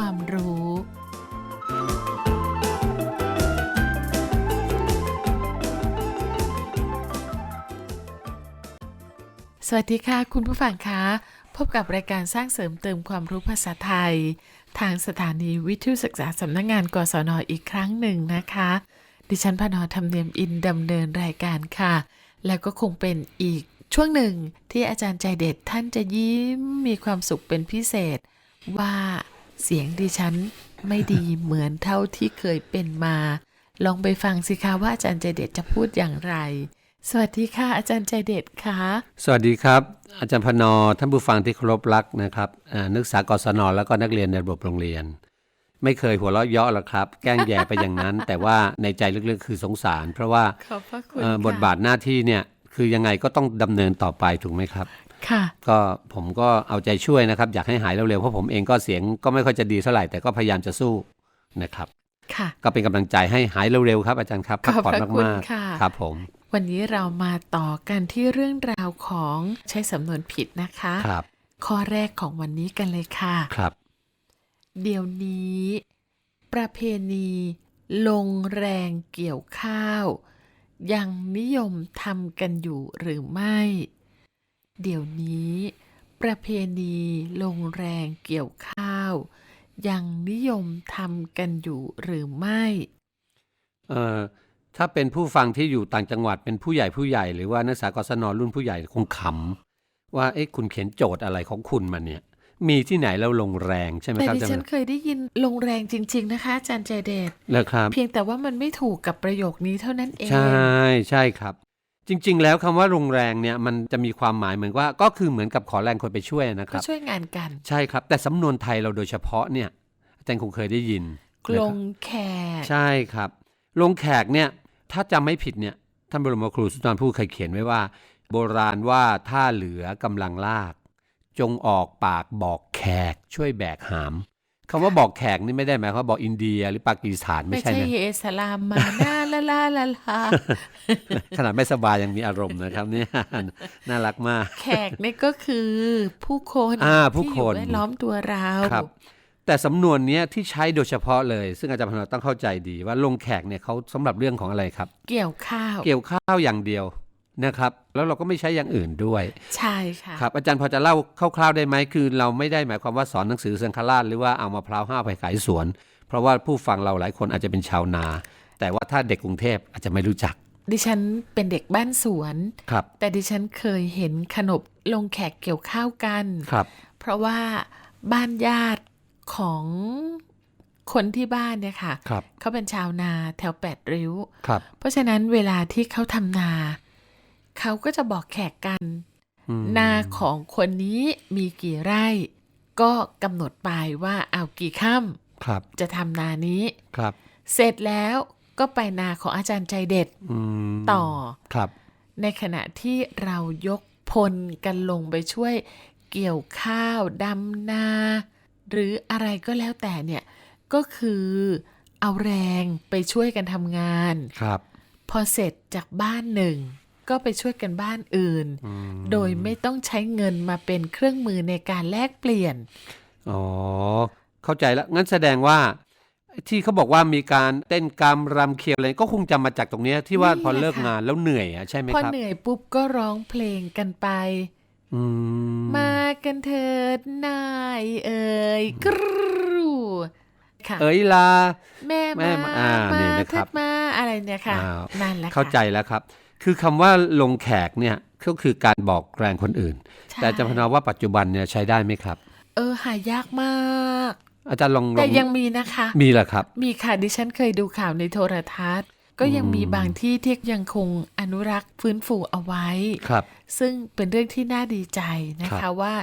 ความรู้ สวัสดีค่ะ คุณผู้ฟังคะ พบกับรายการสร้างเสริมเติมความรู้ภาษาไทย ทางสถานีวิทยุศึกษาสำนักงงานกศนอีกครั้งหนึ่งนะคะ ดิฉันพนอธรรมเนียมอินดำเนินรายการค่ะ แล้วก็คงเป็นอีกช่วงหนึ่งที่อาจารย์ใจเด็ดท่านจะยิ้มมีความสุขเป็นพิเศษ ว่า เสียงดิฉันไม่ดีเหมือนเท่าที่เคยเป็นมา ลองไปฟังสิคะว่าอาจารย์ใจเด็ดจะพูดอย่างไร สวัสดีค่ะ อาจารย์ใจเด็ดค่ะ สวัสดีครับ อาจารย์พนอท่านผู้ฟังที่เคารพรักนะครับอ่านักศึกษากศนแล้วก็นักเรียนในระบบโรงเรียน ไม่เคยหัวเราะเยาะหรอกครับ แกล้งแย่ไปอย่างนั้น แต่ว่าในใจลึกๆคือสงสาร เพราะว่าขอบพระคุณเอ่อค่ะบทบาทหน้าที่เนี่ยคือยังไงก็ต้องดำเนินต่อไปถูกไหมครับค่ะ ก็ผมก็เอาใจช่วยนะครับ อยากให้หายเร็วๆเพราะผมเองก็เสียงก็ไม่ค่อยจะดีเท่าไหร่แต่ก็พยายามจะสู้นะครับค่ะก็เป็นกำลังใจให้หายเร็วๆครับ อาจารย์ครับพักผ่อนขอบพระคุณมากค่ะๆครับผมวันนี้เรามาต่อกันที่เรื่องราวของใช้สำนวนผิดนะคะครับข้อแรกของวันนี้กันเลยค่ะครับ เดี๋ยวนี้ ประเพณี ลงแรงเกี่ยวข้าว ยังนิยมทำกันอยู่หรือไม่ เดี๋ยวนี้ ประเพณีลงแรงเกี่ยวข้าว ยังนิยมทำกันอยู่หรือไม่เอ่อถ้าเป็นผู้ฟังที่อยู่ต่างจังหวัดเป็นผู้ใหญ่ผู้ใหญ่หรือว่านักศึกษากศนรุ่นผู้ใหญ่คงขำว่าเอ๊ะคุณเขียนโจทย์อะไรของคุณมาเนี่ย มีที่ไหนแล้วลงแรงใช่ไหมแต่ครับดิอาจารฉันย์เคยได้ยินลงแรงจริง ๆ นะคะอาจารย์ใจเดชแล้วครับ เพียงแต่ว่ามันไม่ถูกกับประโยคนี้เท่านั้นเอง ใช่ใช่ครับ จริง ๆ แล้วคำว่าลงแรงเนี่ยมันจะมีความหมายเหมือนว่าก็คือเหมือนกับขอแรงคนไปช่วยนะคก็รับช่วยงานกัน ใช่ครับ แต่สำนวนไทยเราโดยเฉพาะเนี่ยอาจารย์คงเคยได้ยินกนะลครับงแขก ใช่ครับลงแขกเนี่ยถ้าจำไม่ผิดเนี่ยท่านบรมครูสุนทรภู่เคยเขียนไว้ว่า โบราณว่าถ้าเหลือกำลังลาก จงออกปากบอกแขกช่วยแบกหาม คำว่าบอกแขกนี่ไม่ได้หมายความว่าบอกอินเดียหรือปากีสถานไม่ไม่ใช่ใช่นะเฮสลามมาหน้าละลาละลาขนาดไม่สบายยังมีอารมณ์นะครับเนี่ยน่ารักมาก แขกนี่ก็คือผู้คนอ่าผู้ที่อยู่คนแวดล้อมตัวเราครับ แต่สำนวนเนี้ยที่ใช้โดยเฉพาะเลย ซึ่งอาจารย์พนต้องเข้าใจดีว่าลงแขกเนี่ยเขาสำหรับเรื่องของอะไรครับ เกี่ยวข้าว เกี่ยวข้าวอย่างเดียว นะครับ แล้วเราก็ไม่ใช้อย่างอื่นด้วย ใช่ค่ะครับอาจารย์พอจะเล่าคร่าวๆได้ไหมคือ เราไม่ได้หมายความว่าสอนหนังสือสังฆราชหรือว่าเอามะพร้าวห้าวไปขายสวน เพราะว่าผู้ฟังเราหลายคนอาจจะเป็นชาวนา แต่ว่าถ้าเด็กกรุงเทพอาจจะไม่รู้จัก ดิฉันเป็นเด็กบ้านสวนครับ แต่ดิฉันเคยเห็นขนบลงแขกเกี่ยวข้าวกันครับ เพราะว่าบ้านญาติของคนที่บ้านเนี่ยค่ะครับเขาเป็นชาวนาแถวแปดริ้วครับเพราะฉะนั้นเวลาที่เขาทำนา เขาก็จะบอกแขกกันอืมนาของคนนี้มีกี่ไร่ ก็กำหนดไปว่าเอากี่ค่ครับำจะทำนานี้ครับ เสร็จแล้วก็ไปนาของอาจารย์ใจเด็ดอืมต่อครับ ในขณะที่เรายกพลกันลงไปช่วยเกี่ยวข้าวดำนา หรืออะไรก็แล้วแต่เนี่ยก็คือเอาแรงไปช่วยกันทำงาน ครับ พอเสร็จจากบ้านหนึ่ง ก็ไปช่วยกันบ้านอื่นอืมโดยไม่ต้องใช้เงินมาเป็นเครื่องมือในการแลกเปลี่ยน อ๋อ เข้าใจแล้ว งั้นแสดงว่า ที่เขาบอกว่ามีการเต้นกรรมรำเคียวอะไรก็คงจะมาจากตรงเนี้ยที่ว่านี่พอเลิกแหละค่ะงานแล้วเหนื่อยอะใช่ไหมพอครับ เหนื่อยปุ๊บก็ร้องเพลงกันไป อืม มากันเถิดนายเอ่ยกรูค่ะ เอ้ยลา แม่แม่มามาอ่านี่มานะครับเถิดมาอะไรเนี่ยค่ะอ้าวนั่นแหละค่ะ เข้าใจแล้วครับ คือคำว่าลงแขกเนี่ยก็คือการบอกแรงคนอื่นใช่แต่อาจารย์พนว่าปัจจุบันเนี่ยใช้ได้ไหมครับ เออหายากมากอาจารย์ลองลแต่องยังมีนะคะ มีเหรอครับ มีค่ะดิฉันเคยดูข่าวในโทรทัศน์ ก็ยังมีบางที่ที่ยังคงอนุรักษ์ฟื้นฟูเอาไว้ครับ ซึ่งเป็นเรื่องที่น่าดีใจนะครัคะบว่า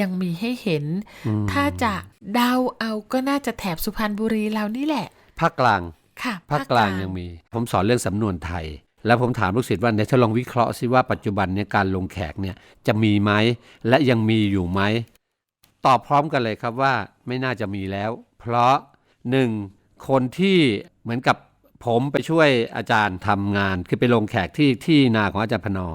ยังมีให้เห็นอืมถ้าจะเดาเอาก็น่าจะแถบสุพรรณบุรีเรานี่แหละภาคกลางค่ะภาคกลางยังมี ผมสอนเรื่องสำนวนไทย แล้วผมถามลูกศิษย์ว่าเนี่ยถ้าลองวิเคราะห์ซิว่าปัจจุบันเนี่ยการลงแขกเนี่ยจะมีไหมและยังมีอยู่ไหมตอบพร้อมกันเลยครับว่าไม่น่าจะมีแล้ว เพราะหนึ่งคนที่เหมือนกับผมไปช่วยอาจารย์ทำงาน คือไปลงแขกที่ที่นาของอาจารย์พนอ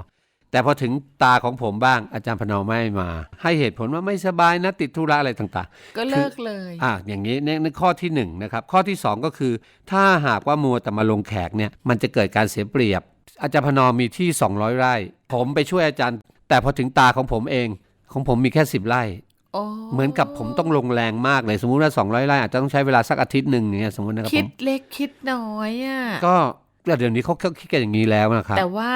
แต่พอถึงตาของผมบ้างอาจารย์พนอมไม่มา ให้เหตุผลว่าไม่สบายนะติดธุระอะไรต่างก็เลิกเลยๆอะอย่างนี้เนี่ยนี่ข้อที่หนึ่งนะครับข้อที่สองก็คือ ถ้าหากว่ามัวแต่มาลงแขกเนี่ยมันจะเกิดการเสียเปรียบ อาจารย์พนอมมีที่ 200 ไร่ ผมไปช่วยอาจารย์ แต่พอถึงตาของผมเอง ของผมมีแค่ 10 ไร่โอ้เหมือนกับผมต้องลงแรงมากเลย สมมุติว่า 200ไร่อาจจะต้องใช้เวลาสักอาทิตย์หนึ่งอย่างเงี้ยสมมตินะครับคิผดมเล็กคิดน้อยอะก็เดี๋ยวนี้เขาคิดกันอย่างนี้แล้วนะครับแต่ว่า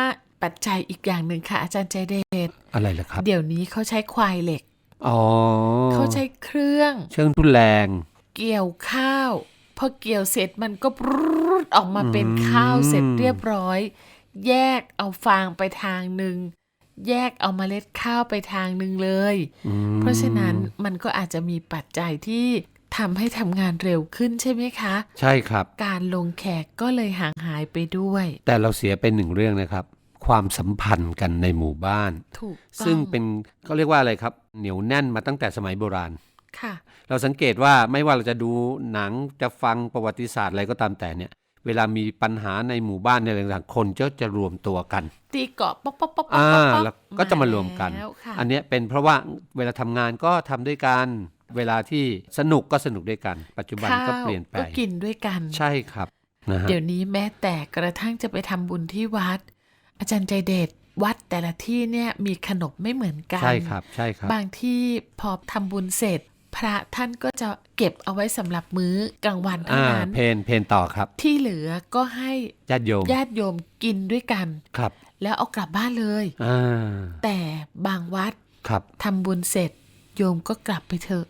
ปัจจัยอีกอย่างหนึ่งค่ะ อาจารย์ใจเดชอะไรล่ะครับ เดี๋ยวนี้เขาใช้ควายเหล็กอ๋อเขาใช้เครื่อง เชิงทุนแรง เกี่ยวข้าวพอเกี่ยวเสร็จมันก็ปรุดออกมาเป็นข้าวเสร็จเรียบร้อย แยกเอาฟางไปทางหนึ่งแยกเอาเมล็ดข้าวไปทางหนึ่งเลยอืมเพราะฉะนั้นมันก็อาจจะมีปัจจัยที่ทำให้ทำงานเร็วขึ้นใช่ไหมคะ ใช่ครับ การลงแขกก็เลยห่างหายไปด้วย แต่เราเสียไปหนึ่งเรื่องนะครับ ความสัมพันธ์กันในหมู่บ้านถูกต้องซึ่งเป็นเขาเรียกว่าอะไรครับ เหนียวแน่นมาตั้งแต่สมัยโบราณค่ะ เราสังเกตว่าไม่ว่าเราจะดูหนังจะฟังประวัติศาสตร์อะไรก็ตามแต่เนี่ย เวลามีปัญหาในหมู่บ้านในอะไรต่างๆคนก็จะรวมตัวกัน ตีเกาะป๊อกป๊อกป๊อกป๊อกอ่าป๊อกแล้วก็จะมารวมกันแล้วค่ะอันเนี้ยเป็นเพราะว่าเวลาทำงานก็ทำด้วยกันเวลาที่สนุกก็สนุกด้วยกัน ปัจจุบันก็ข้าวเปลี่ยนไปก็กินด้วยกัน ใช่ครับนะฮะเดี๋ยวนี้แม้แต่กระทั่งจะไปทำบุญที่วัด อาจารย์ใจเด็ดวัดแต่ละที่เนี่ยมีขนบไม่เหมือนกัน ใช่ครับ ใช่ครับ บางที่พอทำบุญเสร็จ พระท่านก็จะเก็บเอาไว้สำหรับมื้อกลางวันเท่าอ่านั้นเพนเพนต่อครับ ที่เหลือก็ให้ญาติโยมญาติโยมกินด้วยกันครับ แล้วเอากลับบ้านเลยอ่าแต่บางวัดครับทำบุญเสร็จ โยมก็กลับไปเถอะ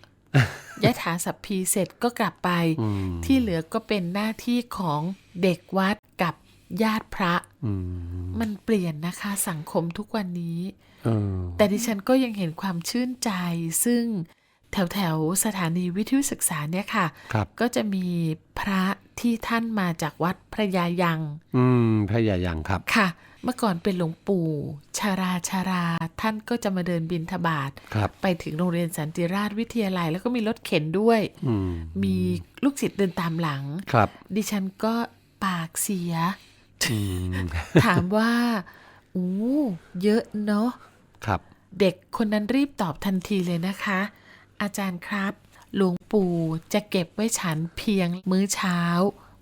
ยะถาสัพพีเสร็จก็กลับไปอืมที่เหลือก็เป็นหน้าที่ของเด็กวัดกับญาติพระอื มมันเปลี่ยนนะคะสังคมทุกวันนี้เออแต่ดิฉันก็ยังเห็นความชื่นใจ ซึ่งแถวแถวๆสถานีวิทยุศึกษาเนี่ยค่ะครับก็จะมีพระที่ท่านมาจากวัดพระยายัง อืม พระยายังครับ ค่ะ เมื่อก่อนเป็นหลวงปู่ชาราชารา ท่านก็จะมาเดินบินทบาทครับไปถึงโรงเรียนสันติราชวิทยาลัย แล้วก็มีรถเข็นด้วยอืมมีลูกศิษย์เดินตามหลังครับดิฉันก็ปากเสียอืม ถามว่าอู้เยอะเนาะครับ เด็กคนนั้นรีบตอบทันทีเลยนะคะ อาจารย์ครับ หลวงปู่จะเก็บไว้ฉันเพียงมื้อเช้า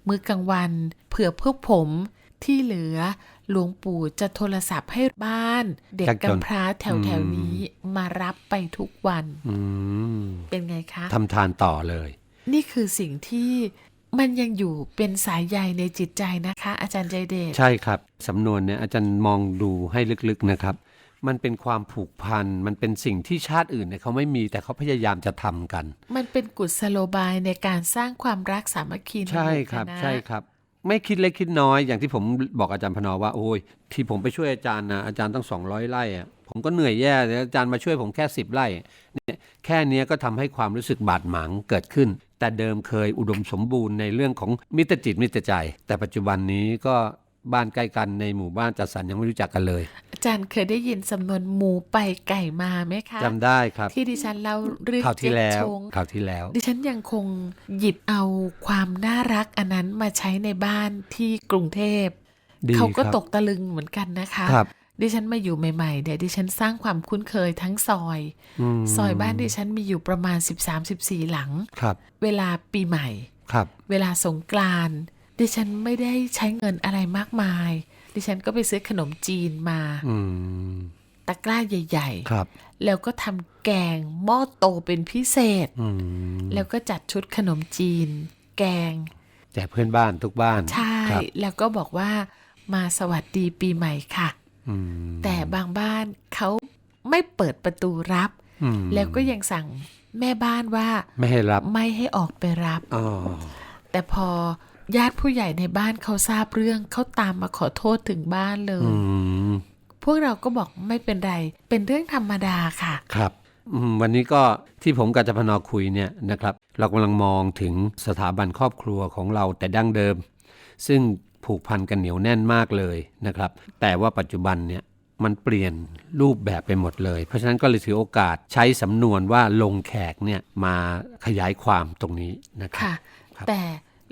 มื้อกลางวัน เผื่อพวกผมที่เหลือ หลวงปู่จะโทรศัพท์ให้บ้าน เด็กยากจนกำพร้าแถวแถวๆนี้มารับไปทุกวันอืมเป็นไงคะทำทานต่อเลย นี่คือสิ่งที่ มันยังอยู่เป็นสายใยในจิตใจนะคะ อาจารย์ใจเดชใช่ครับสำนวนเนี่ยอาจารย์มองดูให้ลึกๆนะครับ มันเป็นความผูกพัน มันเป็นสิ่งที่ชาติอื่นเนี่ยเขาไม่มีแต่เขาพยายามจะทำกัน มันเป็นกุศโลบายในการสร้างความรักสามัคคีในใช่หมู่ครับคณะใช่ครับไม่คิดเล็กคิดน้อยอย่างที่ผมบอกอาจารย์พนอว่าโอ้ยที่ผมไปช่วยอาจารย์นะอาจารย์ตั้ง200 ไร่อะผมก็เหนื่อยแย่เลยอาจารย์มาช่วยผมแค่ 10 ไร่เนี่ยแค่เนี้ยก็ทำให้ความรู้สึกบาดหมางเกิดขึ้น แต่เดิมเคยอุดมสมบูรณ์ในเรื่องของมิตรจิตมิตรใจ แต่ปัจจุบันนี้ก็บ้านใกล้กันในหมู่บ้านจัดสรรยังไม่รู้จักกันเลย อาจารย์เคยได้ยินสำนวนหมูไปไก่มาไหมคะจำได้ครับ ที่ดิฉันเล่าเรื่องข่าวที่เจ๊กแล้วชงข่าวที่แล้ว ดิฉันยังคงหยิบเอาความน่ารักอันนั้นมาใช้ในบ้านที่กรุงเทพดีเขาก็ครับตกตะลึงเหมือนกันนะคะครับ ดิฉันมาอยู่ใหม่ๆเนี่ยดิฉันสร้างความคุ้นเคยทั้งซอยมซอยบ้านดิฉันมีอยู่ประมาณ 13-14 หลังครับ เวลาปีใหม่ครับ เวลาสงกรานต์ดิฉันไม่ได้ใช้เงินอะไรมากมาย ดิฉันก็ไปซื้อขนมจีนมาอืมตะกร้าใหญ่ครับๆแล้วก็ทำแกงหม้อโตเป็นพิเศษอืมแล้วก็จัดชุดขนมจีน แกงแจกเพื่อนบ้านทุกบ้าน ใช่ครับแล้วก็บอกว่ามาสวัสดีปีใหม่ค่ะอืม แต่บางบ้านเขาไม่เปิดประตูรับอืมแล้วก็ยังสั่งแม่บ้านว่า ไม่ให้รับไม่ให้ออกไปรับอ๋อแต่พอญาติผู้ใหญ่ในบ้านเขาทราบเรื่องเขาตามมาขอโทษถึงบ้านเลยอืมพวกเราก็บอกไม่เป็นไร เป็นเรื่องธรรมดาค่ะครับอืมวันนี้ก็ที่ผมกับอาจารย์พนอคุยเนี่ยนะครับ เรากำลังมองถึงสถาบันครอบครัวของเราแต่ดั้งเดิม ซึ่ง ผูกพันกันเหนียวแน่นมากเลยนะครับ แต่ว่าปัจจุบันเนี่ยมันเปลี่ยนรูปแบบไปหมดเลย เพราะฉะนั้นก็เลยถือโอกาสใช้สำนวนว่าลงแขกเนี่ยมาขยายความตรงนี้นะครับค่ะครับแต่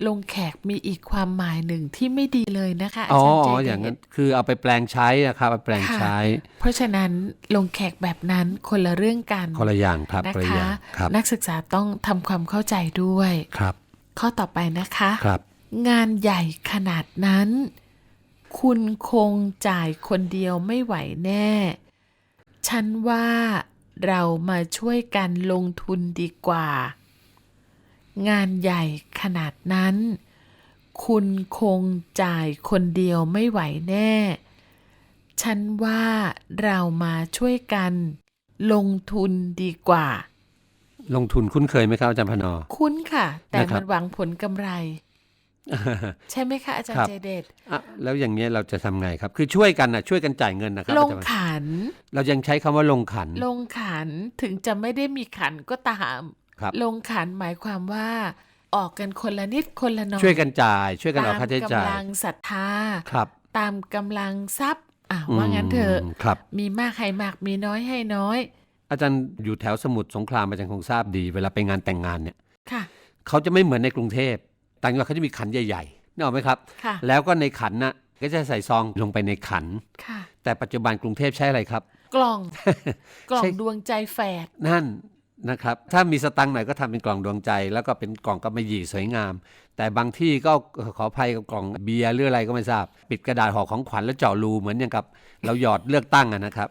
ลงแขกมีอีกความหมายหนึ่งที่ไม่ดีเลยนะคะอาอ๋อจารย์เจอ๋อเดอย่างนั้นชคือเอาไปแปลงใช้นะครับเอาไปแปลงค่ะใช้ เพราะฉะนั้นลงแขกแบบนั้นคนละเรื่องกันคนละอย่างครับนะคนละอคะย่างครับนักศึกษาต้องทำความเข้าใจด้วยครับ ข้อต่อไปนะคะครับ งานใหญ่ขนาดนั้น คุณคงจ่ายคนเดียวไม่ไหวแน่ ฉันว่าเรามาช่วยกันลงทุนดีกว่า งานใหญ่ขนาดนั้น คุณคงจ่ายคนเดียวไม่ไหวแน่ ฉันว่าเรามาช่วยกันลงทุนดีกว่า ลงทุนคุ้นเคยไหมครับอาจารย์พนอ คุ้นค่ะ แต่นะครับ มันหวังผลกำไร ใช่ไหมคะอาจารครัย์บเจเดชอะแล้วอย่างเงี้ยเราจะทำไงครับ คือช่วยกันนะช่วยกันจ่ายเงินนะครับลอางจารย์ขัน เรายังใช้คำว่าลงขัน ลงขันถึงจะไม่ได้มีขันก็ตามครับลงขันหมายความว่าออกกันคนละนิดคนละหน่อยช่วยกันจ่าย ช่วยกันออกตามค่าใช้จ่ายกำลังศรัทธาครับ ตามกำลังทรัพย์อะว่างั้นเถอะมครับมีมากให้มากมีน้อยให้น้อย อาจารย์อยู่แถวสมุทรสงครามอาจารย์คงทราบดี เวลาไปงานแต่งงานเนี่ยค่ะ เขาจะไม่เหมือนในกรุงเทพ ต่างจังหวัดเขาจะมีขันใหญ่ๆนึกออกไหมครับค่ะแล้วก็ในขันน่ะก็จะใส่ซองลงไปในขันค่ะแต่ปัจจุบันกรุงเทพใช้อะไรครับ กล่อง กล่องใช่ดวงใจแฝด นั่นนะครับ ถ้ามีสตังค์หน่อยก็ทำเป็นกล่องดวงใจ แล้วก็เป็นกล่องกำมะหยี่สวยงาม แต่บางที่ก็ขออภัยกับกล่องเบียร์หรืออะไรก็ไม่ทราบ ปิดกระดาษห่อของขวัญแล้วเจาะรูเหมือนอย่างกับ เราหยอดเลือกตั้งอะนะครับ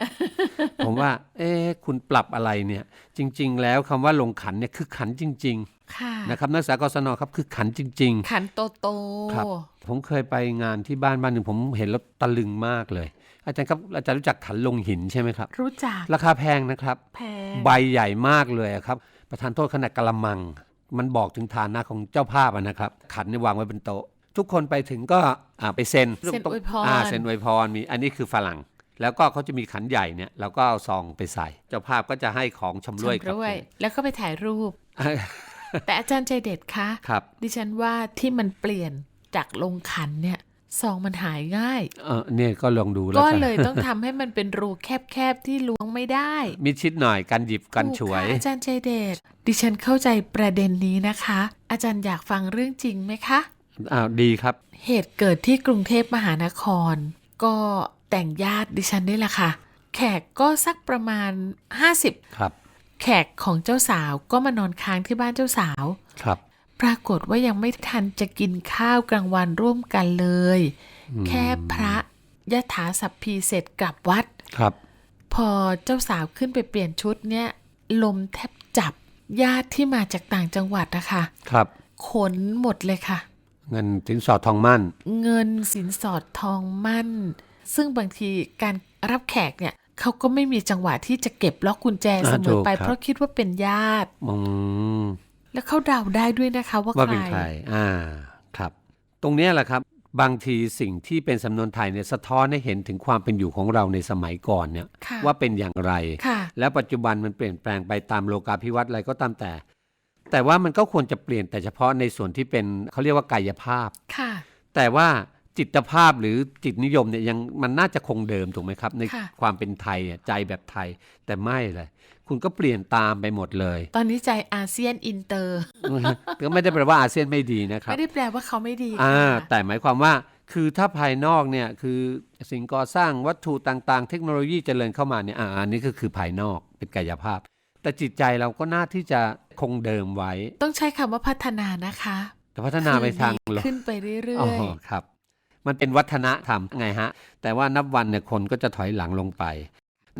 ผมว่า เอ๊ะคุณปรับอะไรเนี่ย จริง ๆ แล้วคำว่าลงขันเนี่ยคือขันจริงค่ะๆ นะครับนักศึกษากศนครับคือขันจริงขันโตโตครับๆผมเคยไปงานที่บ้านบ้านหนึ่งผมเห็นแล้วตะลึงมากเลย อาจารย์ครับอาจารย์รู้จักขันลงหินใช่ไหมครับ รู้จักราคาแพงนะครับ แพงใบใหญ่มากเลยอะครับ ประธานโทษขนาดกะละมัง มันบอกถึงฐานะของเจ้าภาพอะนะครับ ขันเนี่ยวางไว้บนโต๊ะทุกคนไปถึงก็อ่าไปเซ็นเซ็นอวยพรอ่าเซ็นอวยพรมีอันนี้คือฝรั่งแล้วก็เขาจะมีขันใหญ่เนี่ยเราก็เอาซองไปใส่ เจ้าภาพก็จะให้ของชำร่วยกลับชำร่วยไปแล้วก็ไปถ่ายรูป แต่อาจารย์ใจเด็ดคะครับ ดิฉันว่าที่มันเปลี่ยนจากลงขันเนี่ยซองมันหายง่าย เออเนี่ยก็ลองดูแล้วก็กันเลยต้องทำให้มันเป็นรูแคบๆที่ล้วงไม่ได้ มิดชิดหน่อยกันหยิบกันฉวยถูค่ะอาจารย์ใจเด็ดดิฉันเข้าใจประเด็นนี้นะคะ อาจารย์อยากฟังเรื่องจริงไหมคะอ้าวดีครับ เหตุเกิดที่กรุงเทพมหานคร ก็แต่งญาติดิฉันนี่แหละค่ะ แขกก็สักประมาณ 50 ครับ แขกของเจ้าสาวก็มานอนค้างที่บ้านเจ้าสาว ครับ ปรากฏว่ายังไม่ทันจะกินข้าวกลางวันร่วมกันเลย แค่พระยะถาสัพพีเสร็จกลับวัด ครับ พอเจ้าสาวขึ้นไปเปลี่ยนชุดเนี่ย ลมแทบจับญาติที่มาจากต่างจังหวัดนะคะครับ ขนหมดเลยค่ะ เงินสินสอดทองมั่น เงินสินสอดทองมั่น ซึ่งบางทีการรับแขกเนี่ย เขาก็ไม่มีจังหวะที่จะเก็บล็อกกุญแจเสมอไปอ่าถูกครับเพราะคิดว่าเป็นญาติอืมแล้วเขาเดาได้ด้วยนะคะ ว่าว่าใครเป็นใคร อ่า ครับ ตรงเนี้ยแหละครับ บางทีสิ่งที่เป็นสำนวนไทยเนี่ยสะท้อนให้เห็นถึงความเป็นอยู่ของเราในสมัยก่อนเนี่ยค่ะว่าเป็นอย่างไรค่ะแล้วปัจจุบันมันเปลี่ยนแปลงไปตามโลกาภิวัตน์อะไรก็ตามแต่ แต่ว่ามันก็ควรจะเปลี่ยนแต่เฉพาะในส่วนที่เป็นเขาเรียกว่ากายภาพ ค่ะ แต่ว่า จิตภาพหรือจิตนิยมเนี่ยยังมันน่าจะคงเดิมถูกไหมครับ ในค่ะความเป็นไทยอะใจแบบไทยแต่ไม่เลยคุณก็เปลี่ยนตามไปหมดเลย ตอนนี้ใจอาเซียนอินเตอร์ก็ไม่ได้แปลว่าอาเซียนไม่ดีนะครับไม่ได้แปลว่าเขาไม่ดีอ่าค่ะแต่หมายความว่าคือถ้าภายนอกเนี่ยคือสิ่งก่อสร้างวัตถุต่างๆ เทคโนโลยีเจริญเข้ามาเนี่ยอ่าอันนี้ก็คือภายนอกเป็นกายภาพ แต่จิตใจเราก็น่าที่จะคงเดิมไว้ ต้องใช้คำว่าพัฒนานะคะแต่พัฒนาไปทางคือลดีบขึ้นไปเรื่อ๋อยอครับ มันเป็นวัฒนธรรมไงฮะ แต่ว่านับวันเนี่ยคนก็จะถอยหลังลงไป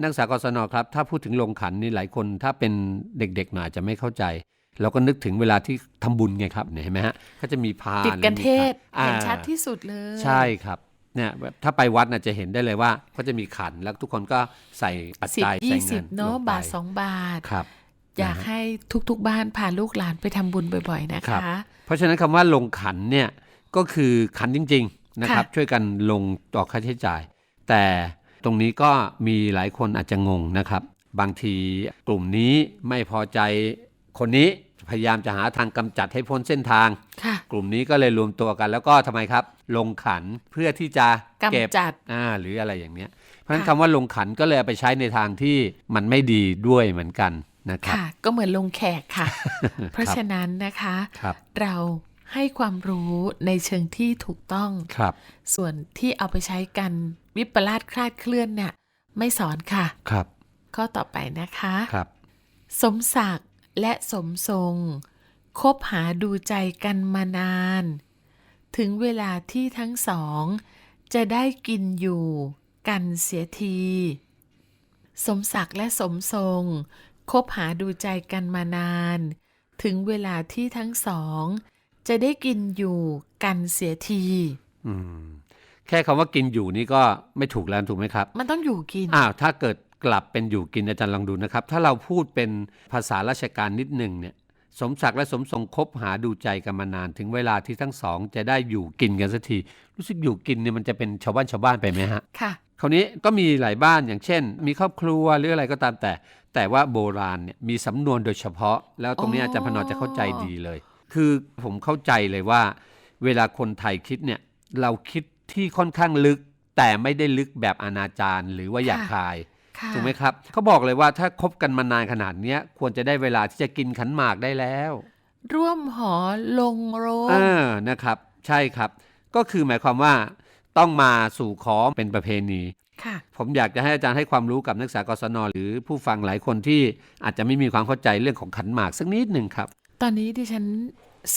นักศึกษากศนครับ ถ้าพูดถึงลงขันนี่หลายคนถ้าเป็นเด็กๆหน่อยอาจจะไม่เข้าใจเราก็นึกถึงเวลาที่ทำบุญไงครับเนี่ยเห็นไหมฮะก็จะมีพานๆติดกันเทศอ่าเห็นชัดที่สุดเลย ใช่ครับเนี่ยแบบถ้าไปวัดน่ะจะเห็นได้เลยว่าก็จะมีขันแล้วทุกคนก็ใส่ปัจสิบจัยยี่ใส่สิเงิบนเนาะลงไปบาทสองบาทครับ อยากนะฮะให้ทุกๆบ้านพาลูกหลานไปทำบุญบ่อย ๆ นะครัคะบเพราะฉะนั้นคำว่าลงขันเนี่ยก็คือขันจริง ๆ นะครับค่ะช่วยกันลงต่อค่าใช้จ่าย แต่ตรงนี้ก็มีหลายคนอาจจะงงนะครับ บางทีกลุ่มนี้ไม่พอใจคนนี้พยายามจะหาทางกำจัดให้พ้นเส้นทางค่ะกลุ่มนี้ก็เลยรวมตัวกัน แล้วก็ทำไมครับ ลงขันเพื่อที่จะเก็บกำจัดอ่าหรืออะไรอย่างเนี้ย เพราะฉะนั้นค่ะคำว่าลงขันก็เลยเอาไปใช้ในทางที่มันไม่ดีด้วยเหมือนกันนะครับค่ะก็เหมือนลงแขกค่ะ เพราะฉะนั้นนะคะครับเรา ให้ความรู้ในเชิงที่ถูกต้องครับ ส่วนที่เอาไปใช้กันวิปลาสคลาดเคลื่อนเนี่ยไม่สอนค่ะ ครับ ข้อต่อไปนะคะครับ สมศักดิ์และสมทรง คบหาดูใจกันมานาน ถึงเวลาที่ทั้งสอง จะได้กินอยู่กันเสียที สมศักดิ์และสมทรง คบหาดูใจกันมานาน ถึงเวลาที่ทั้งสอง จะได้กินอยู่กันเสียทีอืมแค่คำว่ากินอยู่นี่ก็ไม่ถูกแล้วถูกไหมครับ มันต้องอยู่กินอ้าวถ้าเกิดกลับเป็นอยู่กินอาจารย์ลองดูนะครับ ถ้าเราพูดเป็นภาษาราชการนิดหนึ่งเนี่ย สมศักดิ์และสมทรงคบหาดูใจกันมานานถึงเวลาที่ทั้งสอง จะได้อยู่กินกันสักที รู้สึกอยู่กินเนี่ยมันจะเป็นชาวบ้านชาวบ้านไปไหมฮะค่ะคราวนี้ก็มีหลายบ้านอย่างเช่น มีครอบครัวหรืออะไรก็ตามแต่ แต่ว่าโบราณเนี่ยมีสำนวนโดยเฉพาะ แล้วตรงนี้อ๋อออาจารย์พนอจะเข้าใจดีเลย คือผมเข้าใจเลยว่า เวลาคนไทยคิดเนี่ย เราคิดที่ค่อนข้างลึก แต่ไม่ได้ลึกแบบอนาจารหรือว่าหยาบคายค่ะถูกไหมครับเขาบอกเลยว่าถ้าคบกันมานานขนาดเนี้ยควรจะได้เวลาที่จะกินขันหมากได้แล้ว ร่วมหอลงโรงเออนะครับ ใช่ครับ ก็คือหมายความว่าต้องมาสู่ขอเป็นประเพณีค่ะผมอยากจะให้อาจารย์ให้ความรู้กับนักศึกษากศนหรือผู้ฟังหลายคนที่อาจจะไม่มีความเข้าใจเรื่องของขันหมากสักนิดหนึ่งครับ ตอนนี้ดิฉัน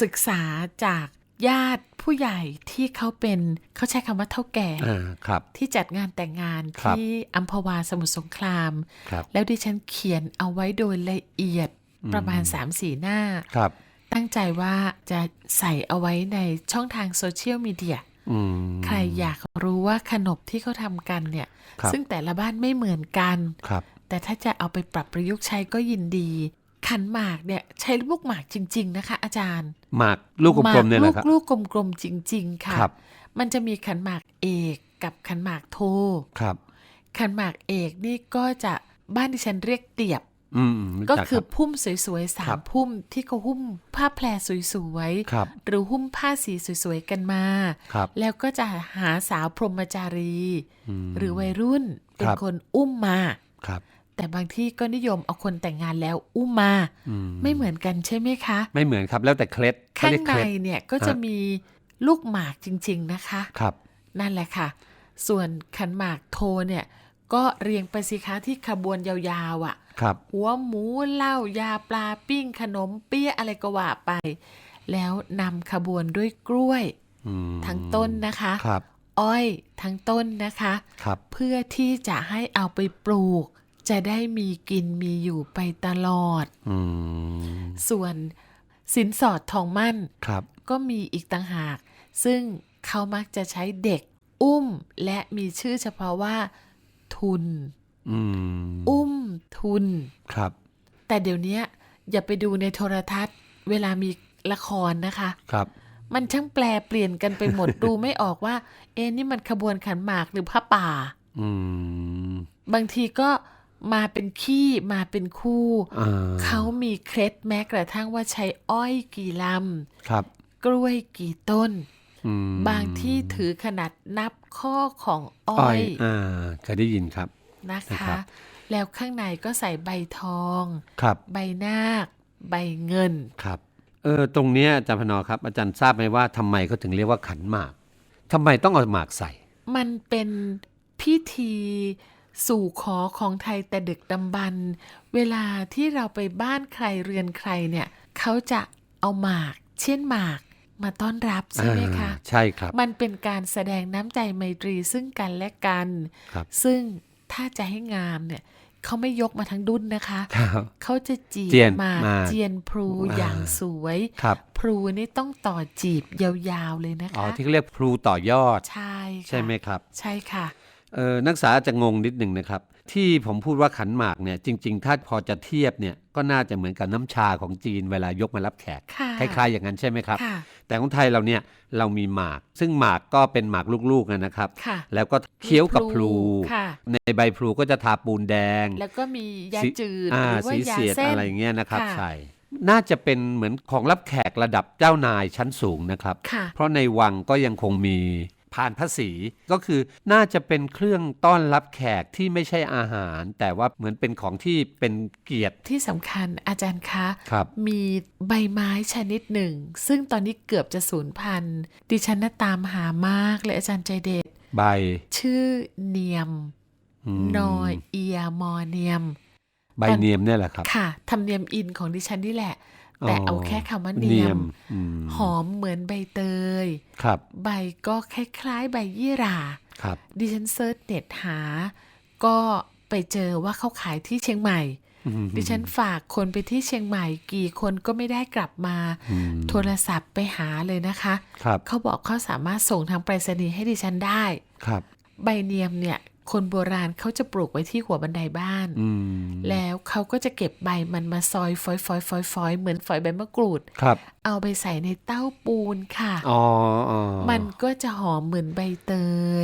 ศึกษาจากญาติผู้ใหญ่ที่เขาเป็นเขาใช้คำว่าเท่าแก่อ่าครับที่จัดงานแต่งงานครับที่อัมพวาสมุทรสงครามครับแล้วดิฉันเขียนเอาไว้โดยละเอียดประมาณ3-4หน้าครับตั้งใจว่าจะใส่เอาไว้ในช่องทางโซเชียลมีเดียอืมใครอยากรู้ว่าขนบที่เขาทำกันเนี่ยครับซึ่งแต่ละบ้านไม่เหมือนกันครับแต่ถ้าจะเอาไปปรับประยุกต์ใช้ก็ยินดี ขันหมากเนี่ยใช้ลูกหมากจริง ๆ นะคะ อาจารย์ หมากลูกกลมๆเนี่ยแหละครับหากลูกๆกลมๆจริง ๆ ค่ะครับมันจะมีขันหมากเอกกับขันหมากโทครับ ขันหมากเอกนี่ก็จะบ้านที่ฉันเรียกเตียบอืมรู้ก็จัคือรับพุ่มสวยๆสาครัมบพุ่มที่เขาหุ้มผ้าแพรสวยครับๆหรือหุ้มผ้าสีสวยๆกันมาครับแล้วก็จะหาสาวพรหมจารีมหรือวัยรุ่นเป็นครับคนอุ้มมาครับ แต่บางที่ก็นิยมเอาคนแต่งงานแล้วอุ้มมาอืมไม่เหมือนกันใช่ไหมคะ ไม่เหมือนครับแล้วแต่เคล็ดเขข้างเรียกในเคล็ดเนี่ยก็จะฮะมีลูกหมากจริง ๆนะคะ ครับ นั่นแหละค่ะ ส่วนขันหมากโทเนี่ยก็เรียงไปสิคะที่ขบวนยาวๆอะ่ะครับหัวหมูเหล้ายาปลาปิ้งขนมเปี้ยอะไรก็ว่าไป แล้วนำขบวนด้วยกล้วยอืมทั้งต้นนะคะครับอ้อยทั้งต้นนะคะครับเพื่อที่จะให้เอาไปปลูก จะได้มีกินมีอยู่ไปตลอดอืมส่วนสินสอดทองมั่นครับก็มีอีกต่างหาก ซึ่งเขามักจะใช้เด็ก อุ้มและมีชื่อเฉพาะว่า ทุนอืมอุ้มทุนครับ แต่เดี๋ยวนี้อย่าไปดูในโทรทัศน์ เวลามีละครนะคะครับมันช่างแปลเปลี่ยนกันไปหมดดูไม่ออกว่า เอ็นี่มันขบวนขันหมากหรือผ้าป่าอืมบางทีก็ มาเป็นขี้มาเป็นคู่อ่าเขามีเคล็ดแม้กระทั่งว่าใช้อ้อยกี่ลครับำกล้วยกี่ต้นอืมบางที่ถือขนาดนับข้อของอ้อ้ออยยอ่าเคยได้ยินครับนะนะครัคะบแล้วข้างในก็ใส่ใบทองครับใบนาค ใบเงินครับเออตรงเนี้ยอาจารย์พนอครับ อาจารย์ทราบไหมว่าทำไมเขาถึงเรียกว่าขันหมากทำไมต้องเอาหมากใส่ มันเป็นพิธี สู่ขอของไทยแต่ดึกดำบรรพ์เวลาที่เราไปบ้านใครเรือนใครเนี่ยเขาจะเอาหมาก เช่นหมากมาต้อนรับใช่ไหมคะอ่าใช่ครับ มันเป็นการแสดงน้ำใจไมตรีซึ่งกันและกันครับซึ่งถ้าจะให้งามเนี่ยเขาไม่ยกมาทั้งดุนนะคะครับเขาจะจีบเจียนหมากมาเจียนพลูอ่าอย่างสวยครับพลูนี่ต้องต่อจีบยาวๆเลยนะอ๋อคะที่เขาเรียกพลูต่อยอด ใช่ค่ะใช่ไหมครับ ใช่ค่ะเออ นักศึกษาจะงงนิดหนึ่งนะครับ ที่ผมพูดว่าขันหมากเนี่ยจริง ๆ ถ้าพอจะเทียบเนี่ยก็น่าจะเหมือนกับน้ำชาของจีนเวลายกมารับแขกค่ะคล้ายๆ อย่างนั้นใช่ไหมครับค่ะแต่ของไทยเราเนี่ยเรามีหมาก ซึ่งหมากก็เป็นหมากลูกๆนะครับค่ะแล้วก็เคี้ยวกับพลูค่ะในใบพลูก็จะทาปูนแดง แล้วก็มียาสีจืดอ่าหรือว่าสียาเสียดเส้นอะไรอย่างเงี้ยนะครับค่ะใช่น่าจะเป็นเหมือนของรับแขกระดับเจ้านายชั้นสูงนะครับค่ะเพราะในวังก็ยังคงมี พานพระศรีก็คือน่าจะเป็นเครื่องต้อนรับแขกที่ไม่ใช่อาหาร แต่ว่าเหมือนเป็นของที่เป็นเกียรติที่สำคัญอาจารย์คะครับมีใบไม้ชนิดหนึ่ง ซึ่งตอนนี้เกือบจะสูญพันธุ์ดิฉันน่ะตามหามากเลยอาจารย์ใจเด็ดใบ ชื่อเนียมอืมนอยเอียมอเนียมใบเนียมเนี่ยแหละครับ ค่ะ ธรรมเนียมอินของดิฉันนี่แหละ แต่อ๋อเอาแค่คำว่าเนียมอืมหอมเหมือนใบเตยครับ ใบก็คล้าย ๆ ใบยี่หร่าครับดิฉันเซิร์ชเน็ตหา ก็ไปเจอว่าเขาขายที่เชียงใหม่อืมดิฉันฝากคนไปที่เชียงใหม่ กี่คนก็ไม่ได้กลับมาอืมโทรศัพท์ไปหาเลยนะคะครับเขาบอกเขาสามารถส่งทางไปรษณีย์ให้ดิฉันได้ ครับ ใบเนียมเนี่ย คนโบราณเขาจะปลูกไว้ที่หัวบันไดบ้านอืมแล้วเขาก็จะเก็บใบมันมาซอยฟอยฟอยฟอยฟอยเหมือนฝอยใบมะกรูดครับ เอาไปใส่ในเต้าปูนค่ะอ๋ออ๋อมันก็จะหอมเหมือนใบเต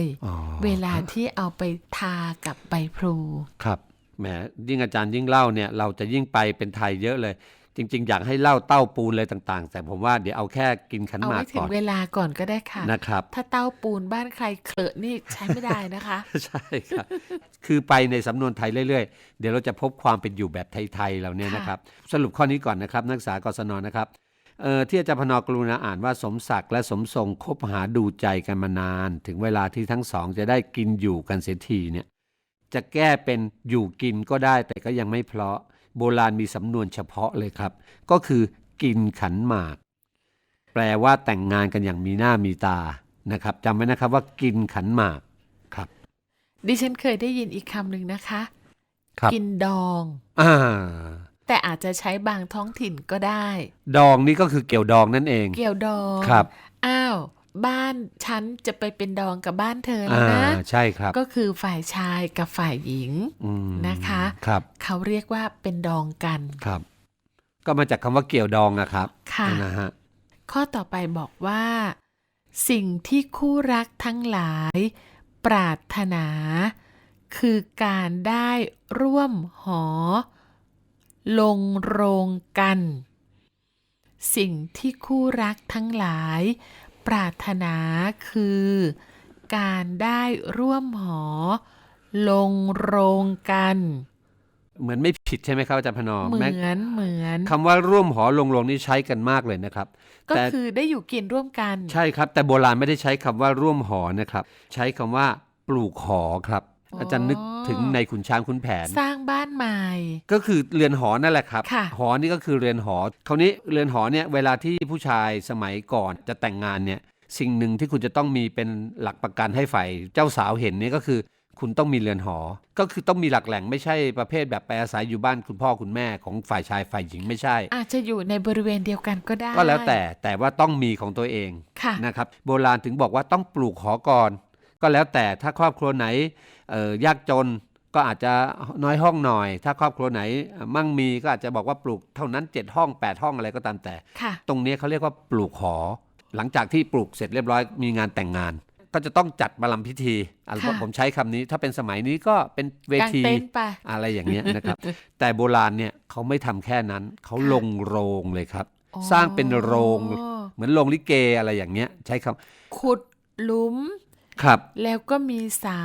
ยอ๋อเวลาที่เอาไปทากับใบพลูครับแหมยิ่งอาจารย์ยิ่งเล่าเนี่ย เราจะยิ่งไปเป็นไทยเยอะเลย จริง ๆ อยากให้เล่าเต้าปูนเลยต่างๆ แต่ผมว่าเดี๋ยวเอาแค่กินขันเอาหมากไว้ถึก่งอนเวลาก่อนก็ได้ค่ะนะครับถ้าเต้าปูนบ้านใครเคลอะนี่ใช้ไม่ได้นะคะ ใช่ครับ คือไปในสำนวนไทยเรื่อยๆ เดี๋ยวเราจะพบความเป็นอยู่แบบไทยๆเราเนี่ยนะครับ สรุปข้อนี้ก่อนนะครับ นักศึกษากศนนะครับเอ่อที่อาจารย์พนอกรุณาอ่านว่าสมศักดิ์และสมทรงคบหาดูใจกันมานาน ถึงเวลาที่ทั้งสองจะได้กินอยู่กันเสียทีเนี่ยจะแก้เป็นอยู่กินก็ได้แต่ก็ยังไม่เพราะ โบราณมีสำนวนเฉพาะเลยครับ ก็คือกินขันหมาก แปลว่าแต่งงานกันอย่างมีหน้ามีตานะครับจำไว้นะครับว่ากินขันหมากครับ ดิฉันเคยได้ยินอีกคำหนึ่งนะคะครับกินดองอ่าแต่อาจจะใช้บางท้องถิ่นก็ได้ ดองนี่ก็คือเกี่ยวดองนั่นเอง เกี่ยวดองครับอ้าว บ้านฉันจะไปเป็นดองกับบ้านเธอแล้อ่าวนะใช่ครับ ก็คือฝ่ายชายกับฝ่ายหญิงอืมนะคะครับเขาเรียกว่าเป็นดองกันครับ ก็มาจากคำว่าเกี่ยวดองนะครับ ค่ะนะฮะข้อต่อไปบอกว่า สิ่งที่คู่รักทั้งหลาย ปรารถนา คือการได้ร่วมหอ ลงโรงกัน สิ่งที่คู่รักทั้งหลาย ปรารถนาคือ การได้ร่วมหอ ลงโรงกัน เหมือนไม่ผิดใช่ไหมครับอาจารย์พนอเหมืแม้อนเหมือนคำว่าร่วมหอลงโรงนี่ใช้กันมากเลยนะครับ ก็แต่คือได้อยู่กินร่วมกัน ใช่ครับ แต่โบราณไม่ได้ใช้คำว่าร่วมหอนะครับ ใช้คำว่าปลูกหอครับ อ๋อออาจารย์นึกถึงในขุนช้างขุนแผน สร้างบ้านใหม่ ก็คือเรือนหอนั่นแหละครับค่ะหอนี่ก็คือเรือนหอคราวนี้เรือนหอเนี่ยเวลาที่ผู้ชายสมัยก่อนจะแต่งงานเนี่ยสิ่งหนึ่งที่คุณจะต้องมีเป็นหลักประกันให้ฝ่ายเจ้าสาวเห็นเนี่ยก็คือ คุณต้องมีเรือนหอ ก็คือต้องมีหลักแหล่งไม่ใช่ประเภทแบบไปอาศัยอยู่บ้านคุณพ่อคุณแม่ของฝ่ายชายฝ่ายหญิงไม่ใช่ อาจจะอยู่ในบริเวณเดียวกันก็ได้ ก็แล้วแต่แต่ว่าต้องมีของตัวเองค่ะนะครับ โบราณถึงบอกว่าต้องปลูกหอก่อน ก็แล้วแต่ถ้าครอบครัวไหนเอ่อ ยากจนก็อาจจะน้อยห้องหน่อย ถ้าครอบครัวไหนเอ่อมั่งมีก็อาจจะบอกว่าปลูกเท่านั้น 7 ห้อง 8 ห้องอะไรก็ตามแต่ค่ะตรงนี้เขาเรียกว่าปลูกหอ หลังจากที่ปลูกเสร็จเรียบร้อยมีงานแต่งงาน ก็จะต้องจัดประลำพิธีอะค่ะผมใช้คำนี้ถ้าเป็นสมัยนี้ก็เป็นเวกางทีเต็นท์ไปอะไรอย่างเงี้ยนะครับ แต่โบราณเนี่ยเขาไม่ทำแค่นั้นเขาลงโรงเลยครับอ๋อสร้างเป็นโรง เหมือนโรงลิเกอะไรอย่างเงี้ย ใช้คำขุดหลุม ครับ แล้วก็มีเสา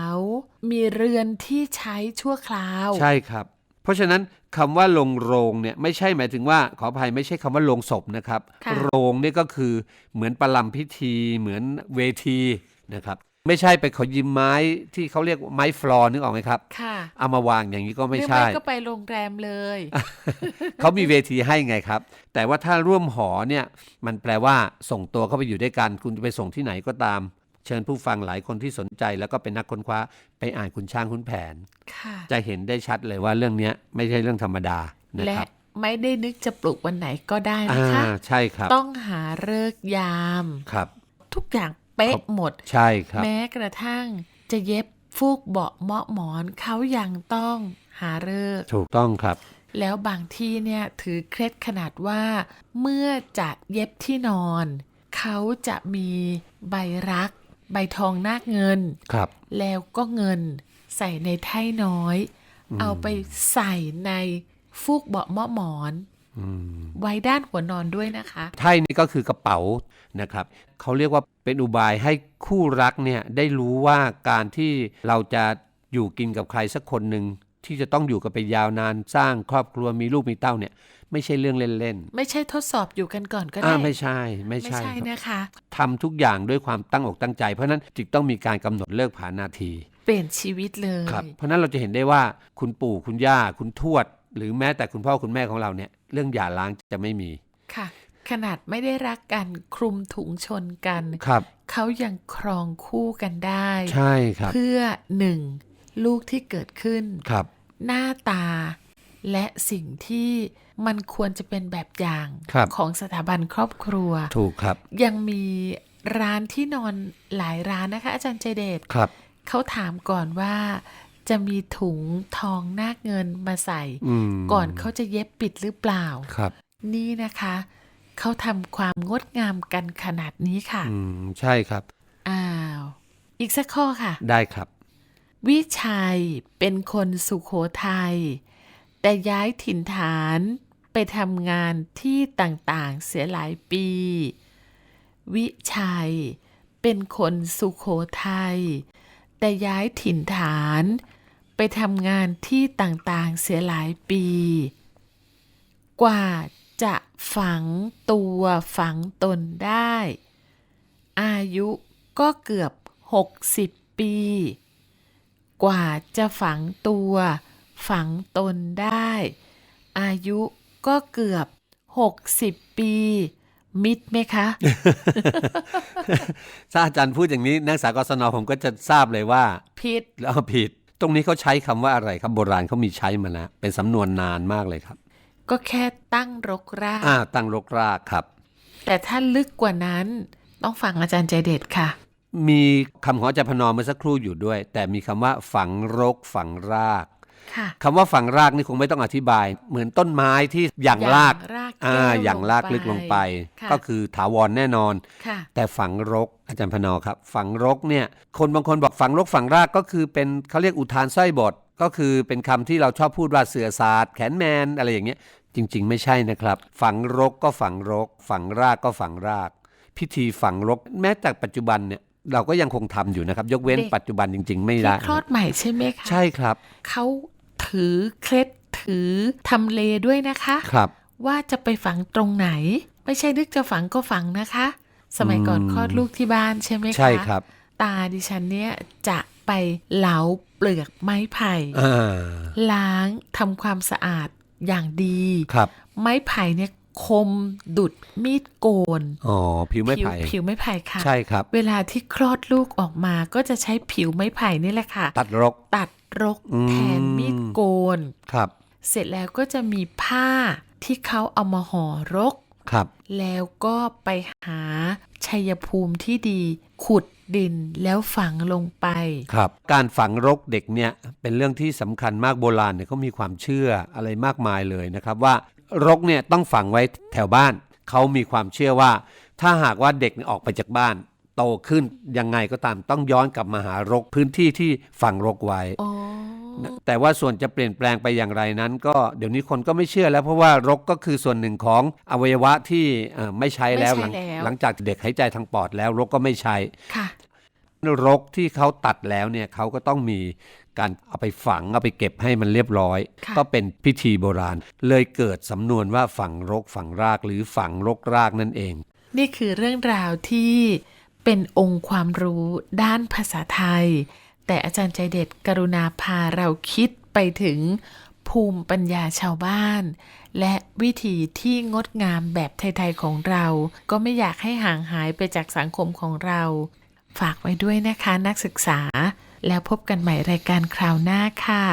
มีเรือนที่ใช้ชั่วคราว ใช่ครับ เพราะฉะนั้นคำว่าลงโรงเนี่ยไม่ใช่หมายถึงว่าขออภัยไม่ใช่คำว่าลงศพนะครับ ค่ะ โรงเนี่ยก็คือเหมือนประลำพิธีเหมือนเวทีนะครับ ไม่ใช่ไปขอยืมไม้ที่เขาเรียกไม้ฟลอร์นึกออกไหมครับ ค่ะเอามาวางอย่างนี้ก็ไม่หรือใช่ ก็ไปโรงแรมเลย เขามีเวทีให้ไงครับ แต่ว่าถ้าร่วมหอเนี่ย มันแปลว่าส่งตัวเข้าไปอยู่ด้วยกัน คุณจะไปส่งที่ไหนก็ตาม เชิญผู้ฟังหลายคนที่สนใจ แล้วก็เป็นนักค้นคว้าไปอ่านคุณช้างคุณแผนค่ะจะเห็นได้ชัดเลยว่าเรื่องเนี้ยไม่ใช่เรื่องธรรมดานะและครับไม่ได้นึกจะปลูกวันไหนก็ได้อ่านะคะใช่ครับ ต้องหาเลิกษ์ยามครับ ทุกอย่างเป๊ะครับหมด ใช่ครับ แม้กระทั่งจะเย็บฟูกเบาะเหมาะหมอนเขายังต้องหาเลิกษ์ถูกต้องครับ แล้วบางที่เนี่ยถือเคล็ดขนาดว่า เมื่อจะเย็บที่นอน เขาจะมีใบรัก ใบทองนาคเงินครับ แล้วก็เงินใส่ในไถ่น้อย เอาไปใส่ในฟูกเบาะเหมาะหมอนอืมไว้ด้านหัวนอนด้วยนะคะไพ่นี่ก็คือกระเป๋านะครับเขาเรียกว่าเป็นอุบายให้คู่รักเนี่ยได้รู้ว่าการที่เราจะอยู่กินกับใครสักคนหนึ่งที่จะต้องอยู่กันไปยาวนานสร้างครอบครัวมีลูกมีเต้าเนี่ย ไม่ใช่เรื่องเล่นไม่ใช่ทดสอบอยู่กันก่อนก็ๆได้อ่าไม่ใช่ ไม่ไม่ใช่ใช่ครับนะคะทำทุกอย่างด้วยความตั้งอกตั้งใจ เพราะฉะนั้นจึงต้องมีการกำหนดเลิกผานาที เปลี่ยนชีวิตเลยครับเพราะฉะนั้นเราจะเห็นได้ว่าคุณปู่คุณย่าคุณทวด หรือแม้แต่คุณพ่อคุณแม่ของเราเนี่ย เรื่องหย่าร้างจะไม่มีค่ะ ขนาดไม่ได้รักกันคลุมถุงชนกันครับเขายังครองคู่กันได้ใช่ครับ เพื่อหนึ่งลูกที่เกิดขึ้นครับ หน้าตาและสิ่งที่ มันควรจะเป็นแบบอย่างครับของสถาบันครอบครัว ถูกครับ ยังมีร้านที่นอนหลายร้านนะคะ อาจารย์ใจเดชครับเขาถามก่อนว่าจะมีถุงทองนาคเงินมาใส่อืมก่อนเขาจะเย็บปิดหรือเปล่าครับ นี่นะคะ เขาทำความงดงามกันขนาดนี้ค่ะ อืม ใช่ครับ อ้าว อีกสักข้อค่ะ ได้ครับ วิชัยเป็นคนสุขโขทัยแต่ย้ายถิ่นฐาน ไปทำงานที่ต่างๆเสียหลายปี วิชัย เป็นคนสุขโขทัยแต่ย้ายถิ่นฐาน ไปทำงานที่ต่างๆเสียหลายปี กว่าจะฝังตัวฝังตนได้ อายุก็เกือบ 60 ปี กว่าจะฝังตัวฝังตนได้ อายุ ก็เกือบ 60 ปี มิดไหมคะ ถ้าอาจารย์พูดอย่างนี้ นักศึกษากศนผมก็จะทราบเลยว่าพิษแล้วผิด ตรงนี้เขาใช้คำว่าอะไรครับ โบราณเขามีใช้มาแล้วเป็นสำนวนนานมากเลยครับ ก็แค่ตั้งรกรากอ่า ตั้งรกรากครับ แต่ถ้าลึกกว่านั้นต้องฟังอาจารย์ใจเด็ดค่ะมีคำของอาจารย์พนอมเมื่อสักครู่อยู่ด้วย แต่มีคำว่าฝังรกฝังราก ค่ะคำว่าฝังรากนี่คงไม่ต้องอธิบาย เหมือนต้นไม้ที่อย่างรากรากอ่าแก้วอย่างรากลึกลงไปค่ะก็คือถาวรแน่นอนค่ะแต่ฝังรกอาจารย์พนอครับ ฝังรกเนี่ยคนบางคนบอกฝังรกฝังรากก็คือเป็นเขาเรียกอุทานสร้อยบทก็คือเป็นคำที่เราชอบพูดว่าเสือศาสตร์แขนแมนอะไรอย่างเงี้ยจริง ๆ ไม่ใช่นะครับ ฝังรกก็ฝังรก ฝังรากก็ฝังราก พิธีฝังรก แม้แต่ปัจจุบันเนี่ยเราก็ยังคงทำอยู่นะครับ ยกเว้นเด็กปัจจุบันจริง ๆ ไม่ที่ได้คลอดใหม่ใช่ไหมคะใช่ครับเขา ถือเคล็ดถือทำเลด้วยนะคะครับ ว่าจะไปฝังตรงไหน ไม่ใช่นึกจะฝังก็ฝังนะคะ สมัยก่อนอืมคลอดลูกที่บ้านใช่ไหมคะใช่ครับ ตาดิฉันเนี่ยจะไปเหลาเปลือกไม้ไผ่อ่าล้างทำความสะอาดอย่างดีครับ ไม้ไผ่เนี่ย คมดุดมีดโกน อ๋อ ผิวไม้ไผ่ ผิวไม้ไผ่ค่ะ ใช่ครับ เวลาที่คลอดลูกออกมาก็จะใช้ผิวไม้ไผ่นี่แหละค่ะ ตัดรก ตัดรกอืมแทนมีดโกน ครับ เสร็จแล้วก็จะมีผ้าที่เขาเอามาห่อรก ครับ แล้วก็ไปหาชัยภูมิที่ดีขุดดินแล้วฝังลงไป ครับ การฝังรกเด็กเนี่ยเป็นเรื่องที่สำคัญมากโบราณเนี่ยเขามีความเชื่ออะไรมากมายเลยนะครับ ว่า รกเนี่ยต้องฝังไว้แถวบ้าน เขามีความเชื่อว่า ถ้าหากว่าเด็กเนี่ยออกไปจากบ้าน โตขึ้นยังไงก็ตามต้องย้อนกลับมาหารกพื้นที่ที่ฝังรกไว้อ๋อแต่ว่าส่วนจะเปลี่ยนแปลงไปอย่างไรนั้น ก็เดี๋ยวนี้คนก็ไม่เชื่อแล้วเพราะว่ารกก็คือส่วนหนึ่งของอวัยวะที่เอ่อไม่ใช้แล้วหลังหลังจากเด็กหายใจทางปอดแล้วรกก็ไม่ใช้ค่ะ รกที่เขาตัดแล้วเนี่ยเขาก็ต้องมีการเอาไปฝังเอาไปเก็บให้มันเรียบร้อยค่ะก็เป็นพิธีโบราณ เลยเกิดสำนวนว่าฝังรกฝังรากหรือฝังรกรากนั่นเอง นี่คือเรื่องราวที่เป็นองค์ความรู้ด้านภาษาไทย แต่อาจารย์ใจเด็ดกรุณาพาเราคิดไปถึงภูมิปัญญาชาวบ้าน และวิธีที่งดงามแบบไทย ๆ ของเรา ก็ไม่อยากให้ห่างหายไปจากสังคมของเรา ฝากไว้ด้วยนะคะนักศึกษา แล้วพบกันใหม่รายการคราวหน้าค่ะ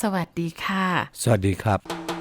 สวัสดีค่ะ สวัสดีครับ